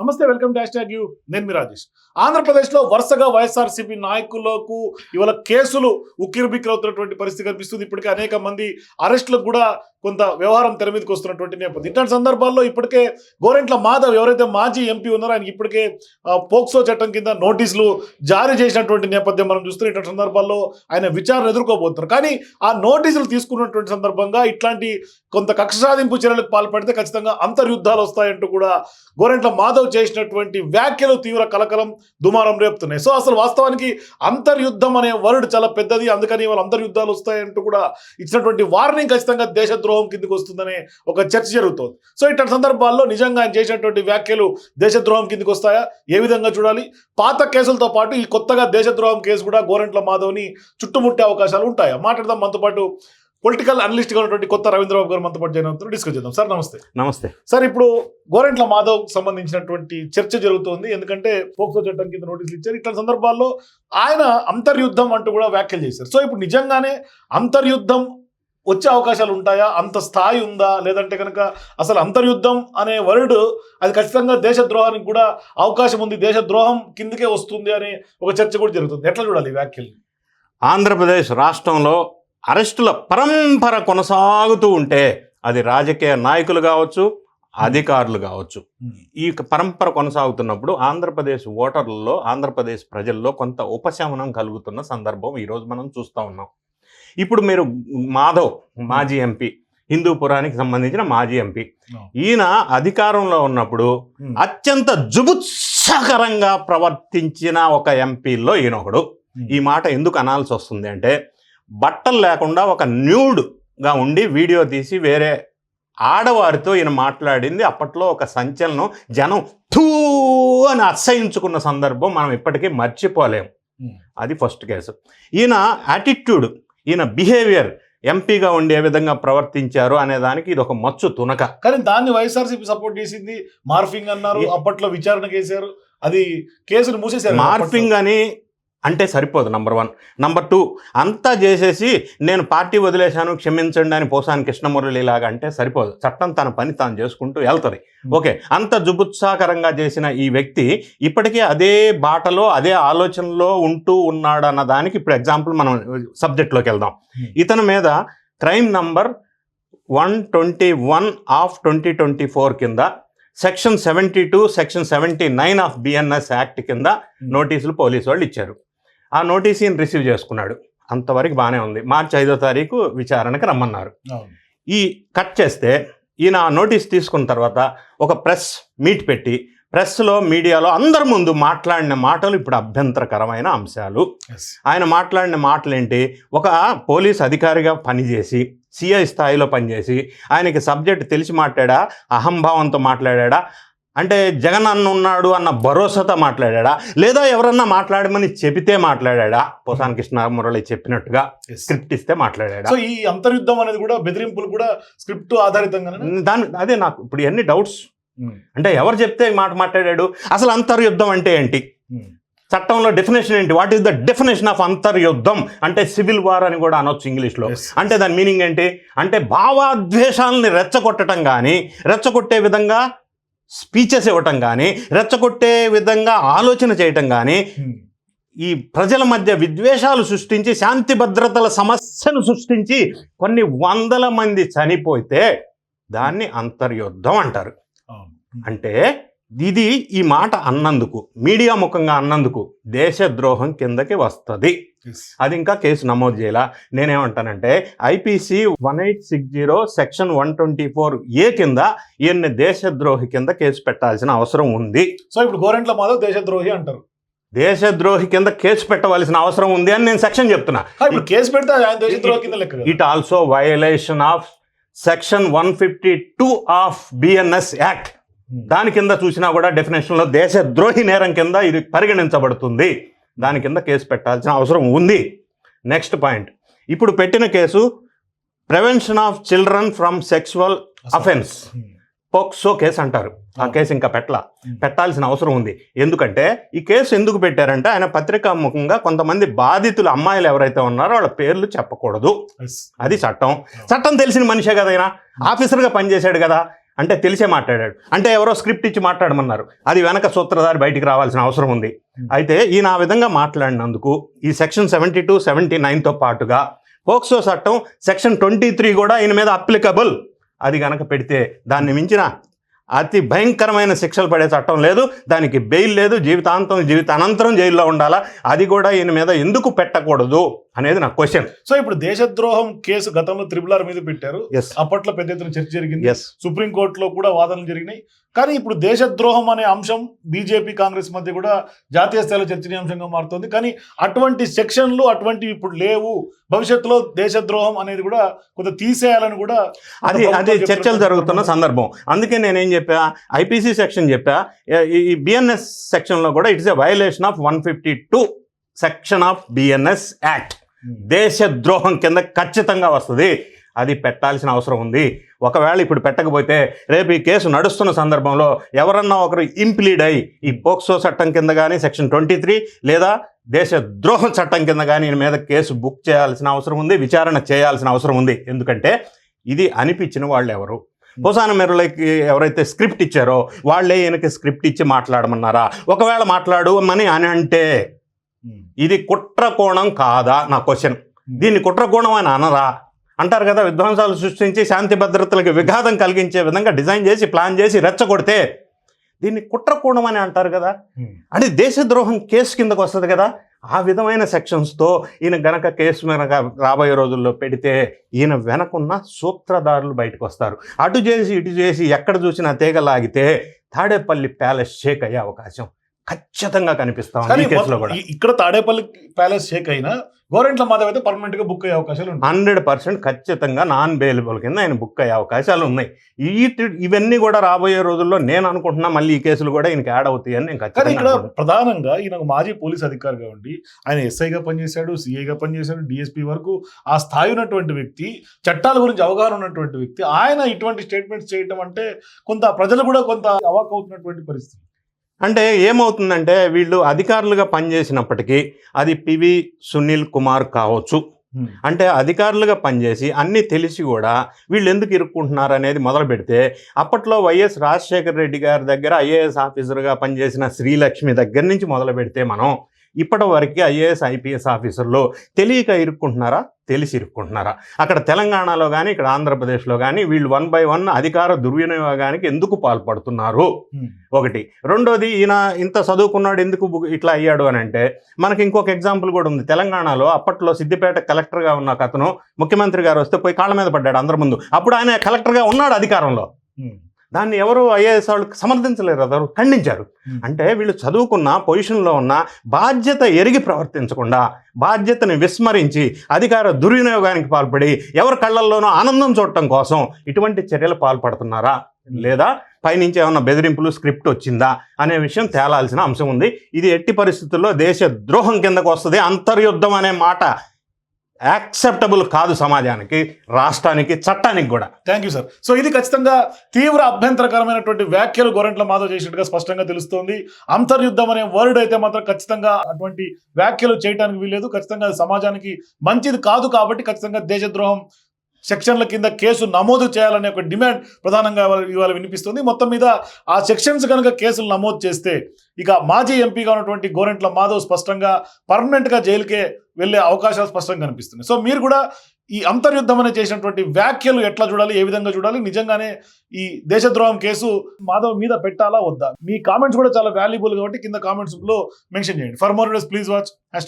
నమస్తే welcome dash tag you. నేను మీ రాజేష్. ఆంధ్రప్రదేశ్లో వరుసగా వైఎస్ఆర్సీపీ నాయకులకు ఇవాళ కేసులు ఉక్కిరిబిక్కిరవుతున్నటువంటి పరిస్థితి కనిపిస్తుంది. ఇప్పటికే అనేక మంది అరెస్టులకు కూడా కొంత వ్యవహారం తెర మీదకి వస్తున్నటువంటి నేపథ్యం. ఇట్లాంటి సందర్భాల్లో ఇప్పటికే గోరెంట్ల మాధవ్ ఎవరైతే మాజీ ఎంపీ ఉన్నారో ఆయనకి ఇప్పటికే పోక్సో చట్టం కింద నోటీసులు జారీ చేసినటువంటి నేపథ్యం మనం చూస్తున్న. ఇట్లాంటి సందర్భాల్లో ఆయన విచారణ ఎదుర్కోబోతున్నారు. కానీ ఆ నోటీసులు తీసుకున్నటువంటి సందర్భంగా ఇట్లాంటి కొంత కక్ష సాధింపు చర్యలకు పాల్పడితే ఖచ్చితంగా అంతర్యుద్ధాలు వస్తాయంటూ కూడా గోరెంట్ల మాధవ్ చేసినటువంటి వ్యాఖ్యలు తీవ్ర కలకలం దుమారం రేపుతున్నాయి. సో అసలు వాస్తవానికి అంతర్యుద్ధం అనే వర్డ్ చాలా పెద్దది. అందుకని వాళ్ళు అంతర్యుద్ధాలు వస్తాయంటూ కూడా ఇచ్చినటువంటి వార్నింగ్ ఖచ్చితంగా దేశద్రోహం కిందకి వస్తుందనే ఒక చర్చ జరుగుతోంది. సో ఇట్లాంటి సందర్భాల్లో నిజంగా ఆయన చేసినటువంటి వ్యాఖ్యలు దేశద్రోహం కిందకి వస్తాయా? ఏ విధంగా చూడాలి? పాత కేసులతో పాటు ఈ కొత్తగా దేశద్రోహం కేసు కూడా గోరెంట్ల మాధవ్ని చుట్టుముట్టే అవకాశాలు ఉంటాయా? మాట్లాడదాం మనతో పాటు పొలిటికల్ అనలిస్ట్గా ఉన్నటువంటి కొత్త రవీంద్రబాబు గారు మనతో పాటు జాయిన్ అవుతున్నారు. డిస్కస్ చేద్దాం. సార్ నమస్తే. నమస్తే. సార్ ఇప్పుడు గోరెంట్ల మాధవ్ సంబంధించినటువంటి చర్చ జరుగుతోంది. ఎందుకంటే పోక్సో చట్టం కింద నోటీసులు ఇచ్చారు. ఇట్లాంటి సందర్భాల్లో ఆయన అంతర్యుద్ధం అంటూ కూడా వ్యాఖ్యలు చేశారు. సో ఇప్పుడు నిజంగానే అంతర్యుద్ధం వచ్చే అవకాశాలు ఉంటాయా? అంత స్థాయి ఉందా? లేదంటే కనుక అసలు అంతర్యుద్ధం అనే వర్డ్ అది ఖచ్చితంగా దేశద్రోహానికి కూడా అవకాశం ఉంది. దేశద్రోహం కిందకే వస్తుంది అనే ఒక చర్చ కూడా జరుగుతుంది. ఎట్లా చూడాలి ఈ వ్యాఖ్యలు ఆంధ్రప్రదేశ్ రాష్ట్రంలో అరెస్టుల పరంపర కొనసాగుతూ ఉంటే అది రాజకీయ నాయకులు కావచ్చు అధికారులు కావచ్చు. ఈ పరంపర కొనసాగుతున్నప్పుడు ఆంధ్రప్రదేశ్ ఓటర్లలో ఆంధ్రప్రదేశ్ ప్రజల్లో కొంత ఉపశమనం కలుగుతున్న సందర్భం ఈరోజు మనం చూస్తూ ఉన్నాం. ఇప్పుడు మీరు మాధవ్ మాజీ ఎంపీ హిందూపురానికి సంబంధించిన మాజీ ఎంపీ ఈయన అధికారంలో ఉన్నప్పుడు. అత్యంత జుగుత్సాకరంగా ప్రవర్తించిన ఒక ఎంపీల్లో ఈయన ఒకడు ఈ మాట ఎందుకు అనాల్సి వస్తుంది అంటే బట్టలు లేకుండా ఒక న్యూడ్గా ఉండి వీడియో తీసి వేరే ఆడవారితో ఈయన మాట్లాడింది. అప్పట్లో ఒక సంచలనం జనం థూ అని అసహించుకున్న సందర్భం మనం ఇప్పటికీ మర్చిపోలేం. Hmm. అది ఫస్ట్ కేసు. ఈయన యాటిట్యూడ్ ఈయన బిహేవియర్ ఎంపీగా ఉండే విధంగా ప్రవర్తించారు అనే దానికి ఇది ఒక మచ్చు తునక. కానీ దాన్ని వైఎస్ఆర్సీపీ సపోర్ట్ చేసింది మార్ఫింగ్ అన్నారు అప్పట్లో విచారణ చేశారు అది కేసును మూసేశారు. మార్ఫింగ్ అని అంటే సరిపోదు నంబర్ వన్ నంబర్ టూ అంతా చేసేసి నేను పార్టీ వదిలేశాను క్షమించండి అని పోసాని కృష్ణమురళి లాగా అంటే సరిపోదు. చట్టం తన పని తాను చేసుకుంటూ వెళ్తుంది. ఓకే అంత జుగుత్సాకరంగా చేసిన ఈ వ్యక్తి ఇప్పటికీ అదే బాటలో అదే ఆలోచనలో ఉంటూ ఉన్నాడు అన్న దానికి ఇప్పుడు ఎగ్జాంపుల్ మనం సబ్జెక్ట్లోకి వెళ్దాం. Hmm. ఇతని మీద crime number one twenty one of twenty twenty four కింద section seventy two section seventy nine of BNS act కింద నోటీసులు పోలీసు వాళ్ళు ఇచ్చారు. ఆ నోటీస్ ఈయన రిసీవ్ చేసుకున్నాడు. అంతవరకు బాగానే ఉంది. మార్చి ఐదో తారీఖు విచారణకు రమ్మన్నారు. ఈ కట్ చేస్తే ఈయన ఆ నోటీస్ తీసుకున్న తర్వాత ఒక ప్రెస్ మీట్ పెట్టి ప్రెస్లో మీడియాలో అందరి ముందు మాట్లాడిన మాటలు ఇప్పుడు అభ్యంతరకరమైన అంశాలు. ఆయన మాట్లాడిన మాటలేంటి? ఒక పోలీస్ అధికారిగా పనిచేసి సిఐ స్థాయిలో పనిచేసి ఆయనకి సబ్జెక్ట్ తెలిసి మాట్లాడా? అహంభావంతో మాట్లాడా? అంటే జగన్ అన్న ఉన్నాడు అన్న భరోసాతో మాట్లాడా లేదా ఎవరన్నా మాట్లాడమని చెబితే మాట్లాడా పోసాని కృష్ణ మురళి చెప్పినట్టుగా. స్క్రిప్ట్ ఇస్తే మాట్లాడా సో ఈ అంతర్యుద్ధం అనేది కూడా బెదిరింపులు కూడా స్క్రిప్ట్ ఆధారితంగానే దాని అదే నాకు ఇప్పుడు ఎన్ని డౌట్స్? అంటే ఎవరు చెప్తే మాట మాట్లాడాడు? అసలు అంతర్యుద్ధం అంటే ఏంటి? చట్టంలో డెఫినేషన్ ఏంటి? What is the definition of అంతర్యుద్ధం? అంటే సివిల్ వార్ అని కూడా అనొచ్చు ఇంగ్లీష్లో. అంటే దాని మీనింగ్ ఏంటి? అంటే భావాద్వేషాలని రెచ్చగొట్టడం కానీ రెచ్చగొట్టే విధంగా స్పీచెస్ ఇవ్వటం కానీ రెచ్చగొట్టే విధంగా ఆలోచన చేయటం కానీ ఈ ప్రజల మధ్య విద్వేషాలు సృష్టించి శాంతి భద్రతల సమస్యను సృష్టించి కొన్ని వందల మంది చనిపోతే దాన్ని అంతర్యుద్ధం అంటారు. అంటే ఇది ఈ మాట అన్నందుకు మీడియా ముఖంగా అన్నందుకు దేశద్రోహం కిందకి వస్తుంది. అది ఇంకా కేసు నమోదు చేయాల? నేనేమంటానంటే IPC one eight six zero section one twenty four A కింద ఈయన్ని దేశద్రోహి కింద కేసు పెట్టాల్సిన అవసరం ఉంది. సో ఇప్పుడు గోరెంట్ల మాధవ్ దేశద్రోహి అంటారు. దేశద్రోహి కింద కేసు పెట్టవలసిన అవసరం ఉంది అని నేను సెక్షన్ చెప్తున్నా. ఇప్పుడు కేసు పెడితే. It also violation of section one fifty two of BNS act. దాని కింద చూసినా కూడా డెఫినేషన్లో దేశద్రోహి నేరం కింద ఇది పరిగణించబడుతుంది. దాని కింద కేసు పెట్టాల్సిన అవసరం ఉంది. నెక్స్ట్ పాయింట్ ఇప్పుడు పెట్టిన case prevention of children from sexual offence Hmm. POCSO case అంటారు. ఆ Hmm. కేసు ఇంకా పెట్టలా. Hmm. పెట్టాల్సిన అవసరం ఉంది. ఎందుకంటే ఈ కేసు ఎందుకు పెట్టారంటే ఆయన పత్రికాముఖంగా కొంతమంది బాధితులు అమ్మాయిలు ఎవరైతే ఉన్నారో వాళ్ళ పేర్లు చెప్పకూడదు. అది చట్టం. చట్టం తెలిసిన మనిషే కదా ఆయన ఆఫీసర్గా పనిచేశాడు కదా. అంటే తెలిసే మాట్లాడాడు. అంటే ఎవరో స్క్రిప్ట్ ఇచ్చి మాట్లాడమన్నారు. అది వెనక సూత్రధారి బయటికి రావాల్సిన అవసరం ఉంది. అయితే ఈయన ఆ విధంగా మాట్లాడినందుకు ఈ సెక్షన్ సెవెంటీ టూ సెవెంటీ నైన్తో పాటుగా పోక్సో చట్టం సెక్షన్ ట్వంటీ త్రీ కూడా ఈయన మీద అప్లికబుల్. అది గనక పెడితే దాన్ని మించిన అతి భయంకరమైన శిక్షలు పడే చట్టం లేదు. దానికి బెయిల్ లేదు. జీవితాంతం జీవిత అనంతరం జైల్లో ఉండాలా? అది కూడా ఈయన మీద ఎందుకు పెట్టకూడదు? అనేది నా క్వశ్చన్ సో ఇప్పుడు దేశద్రోహం కేసు గతంలో త్రిబుల్ ఆర్ మీద పెట్టారు. ఎస్ అప్పట్లో పెద్ద ఎత్తున చర్చ జరిగింది. ఎస్ సుప్రీంకోర్టులో కూడా వాదనలు జరిగినాయి. కానీ ఇప్పుడు దేశద్రోహం అనే అంశం బీజేపీ కాంగ్రెస్ మధ్య కూడా జాతీయ స్థాయిలో చర్చనీయాంశంగా మారుతోంది. కానీ అటువంటి సెక్షన్లు అటువంటివి ఇప్పుడు లేవు. భవిష్యత్తులో దేశద్రోహం అనేది కూడా కొంత తీసేయాలని కూడా అది అది చర్చలు జరుగుతున్న సందర్భం. అందుకే నేనేం చెప్పా? ఐపీసీ సెక్షన్ చెప్పా. ఈ- ఈ బిఎన్ఎస్ సెక్షన్లో కూడా it's a violation of one fifty two section of BNS act దేశద్రోహం కింద ఖచ్చితంగా వస్తుంది. అది పెట్టాల్సిన అవసరం ఉంది. ఒకవేళ ఇప్పుడు పెట్టకపోతే రేపు ఈ కేసు నడుస్తున్న సందర్భంలో ఎవరన్నా ఒకరు ఇంప్లీడ్ అయి ఈ పోక్సో చట్టం కింద కానీ సెక్షన్ ట్వంటీ త్రీ లేదా దేశద్రోహం చట్టం కింద కానీ ఈయన మీద కేసు బుక్ చేయాల్సిన అవసరం ఉంది విచారణ చేయాల్సిన అవసరం ఉంది. ఎందుకంటే ఇది అనిపించిన వాళ్ళు ఎవరు హుసాన మెరులకి ఎవరైతే స్క్రిప్ట్ ఇచ్చారో వాళ్ళే ఈయనకి స్క్రిప్ట్ ఇచ్చి మాట్లాడమన్నారా? ఒకవేళ మాట్లాడు అని అని అంటే ఇది కుట్ర కోణం కాదా? నా క్వశ్చన్ దీన్ని కుట్ర కోణం అని అనరా? అంటారు కదా విధ్వంసాలు సృష్టించి శాంతి భద్రతలకు విఘాతం కలిగించే విధంగా డిజైన్ చేసి ప్లాన్ చేసి రెచ్చగొడితే దీన్ని కుట్ర కోణం అని అంటారు కదా. అంటే దేశద్రోహం కేసు కిందకు వస్తుంది కదా. ఆ విధమైన సెక్షన్స్తో ఈయన గనక కేసు వెనక రాబోయే రోజుల్లో పెడితే ఈయన వెనకున్న సూత్రధారులు బయటకు వస్తారు అటు చేసి ఇటు చేసి ఎక్కడ చూసినా తీగ లాగితే తాడేపల్లి ప్యాలెస్ షేక్ అయ్యే అవకాశం ఖచ్చితంగా కనిపిస్తాం ఇక్కడ తాడేపల్లి ప్యాలెస్ షేక్ అయినా గోరెంట్ల మాధవ్ అయితే పర్మనెంట్గా బుక్ అయ్యే అవకాశాలు హండ్రెడ్ పర్సెంట్ ఖచ్చితంగా నాన్ బెయిలబుల్ కింద ఆయన బుక్ అయ్యే అవకాశాలు ఉన్నాయి. ఈ ఇవన్నీ కూడా రాబోయే రోజుల్లో నేను అనుకుంటున్నా మళ్ళీ ఈ కేసులు కూడా ఈయనకి యాడ్ అవుతాయని నేను కానీ ఖచ్చితంగా ఇక్కడ. ప్రధానంగా ఈయన ఒక మాజీ పోలీస్ అధికారిగా ఉండి ఆయన ఎస్ఐగా పనిచేశాడు సిఐగా పనిచేశాడు డిఎస్పీ వరకు ఆ స్థాయి ఉన్నటువంటి వ్యక్తి చట్టాల గురించి అవగాహన ఉన్నటువంటి వ్యక్తి ఆయన ఇటువంటి స్టేట్మెంట్స్ చేయడం అంటే కొంత ప్రజలు కూడా కొంత అవాక్ అవుతున్నటువంటి పరిస్థితి. అంటే ఏమవుతుందంటే వీళ్ళు అధికారులుగా పనిచేసినప్పటికీ అది పివి సునీల్ కుమార్ కావచ్చు. అంటే అధికారులుగా పనిచేసి అన్నీ తెలిసి కూడా వీళ్ళు ఎందుకు ఇరుక్కుంటున్నారు అనేది మొదలు పెడితే అప్పట్లో వైఎస్ రాజశేఖర రెడ్డి గారి దగ్గర ఐఏఎస్ ఆఫీసర్గా పనిచేసిన శ్రీలక్ష్మి దగ్గర నుంచి మొదలు పెడితే మనం ఇప్పటి వరకు ఐఏఎస్ ఐపీఎస్ ఆఫీసర్లు తెలియక ఇరుక్కుంటున్నారా? తెలిసి ఇరుక్కుంటున్నారా? అక్కడ తెలంగాణలో కానీ ఇక్కడ ఆంధ్రప్రదేశ్లో కానీ వీళ్ళు వన్ బై వన్ అధికార దుర్వినియోగానికి ఎందుకు పాల్పడుతున్నారు? ఒకటి. రెండోది ఈయన ఇంత చదువుకున్నాడు ఎందుకు ఇట్లా అయ్యాడు అని అంటే మనకి ఇంకొక ఎగ్జాంపుల్ కూడా ఉంది. తెలంగాణలో అప్పట్లో సిద్దిపేట కలెక్టర్గా ఉన్న అతను ముఖ్యమంత్రి గారు వస్తే పోయి కాళ్ళ మీద పడ్డాడు అందరి ముందు. అప్పుడు ఆయన కలెక్టర్గా ఉన్నాడు అధికారంలో. దాన్ని ఎవరు ఐఏఎస్ వాళ్ళు సమర్థించలేరు అదరు ఖండించారు. అంటే వీళ్ళు చదువుకున్న పొజిషన్లో ఉన్న బాధ్యత ఎరిగి ప్రవర్తించకుండా బాధ్యతని విస్మరించి అధికార దుర్వినియోగానికి పాల్పడి ఎవరి కళ్ళల్లోనూ ఆనందం చూడటం కోసం ఇటువంటి చర్యలు పాల్పడుతున్నారా? లేదా పైనుంచి ఏమన్నా బెదిరింపులు స్క్రిప్ట్ వచ్చిందా? అనే విషయం తేలాల్సిన అంశం ఉంది. ఇది ఎట్టి పరిస్థితుల్లో దేశ ద్రోహం కిందకు వస్తుంది. అంతర్యుద్ధం అనే మాట యాక్సెప్టబుల్ కాదు సమాజానికి రాష్ట్రానికి చట్టానికి కూడా. థ్యాంక్ యూ సార్ సో ఇది ఖచ్చితంగా తీవ్ర అభ్యంతరకరమైనటువంటి వ్యాఖ్యలు గోరంట్ల మాధవ్ చేసినట్టుగా స్పష్టంగా తెలుస్తోంది. అంతర్యుద్ధం అనే వర్డ్ అయితే మాత్రం ఖచ్చితంగా అటువంటి వ్యాఖ్యలు చేయడానికి వీల్లేదు. ఖచ్చితంగా అది సమాజానికి మంచిది కాదు కాబట్టి ఖచ్చితంగా దేశద్రోహం సెక్షన్ల కింద కేసు నమోదు చేయాలనే ఒక డిమాండ్ ప్రధానంగా ఇవాళ- వినిపిస్తుంది. మొత్తం మీద ఆ సెక్షన్స్ కనుక కేసులు నమోదు చేస్తే ఇక మాజీ ఎంపీగా ఉన్నటువంటి గోరెంట్ల మాధవ్ స్పష్టంగా పర్మనెంట్గా జైలుకే వెళ్ళే అవకాశాలు స్పష్టంగా కనిపిస్తున్నాయి. సో మీరు కూడా ఈ అంతర్యుద్ధం అనే చేసినటువంటి వ్యాఖ్యలు ఎట్లా చూడాలి ఏ విధంగా చూడాలి? నిజంగానే ఈ దేశద్రోహం కేసు మాధవ్ మీద పెట్టాలా వద్దా? మీ కామెంట్స్ కూడా చాలా వాల్యుబుల్ కాబట్టి కింద కామెంట్స్లో మెన్షన్ చేయండి. For more please watch hash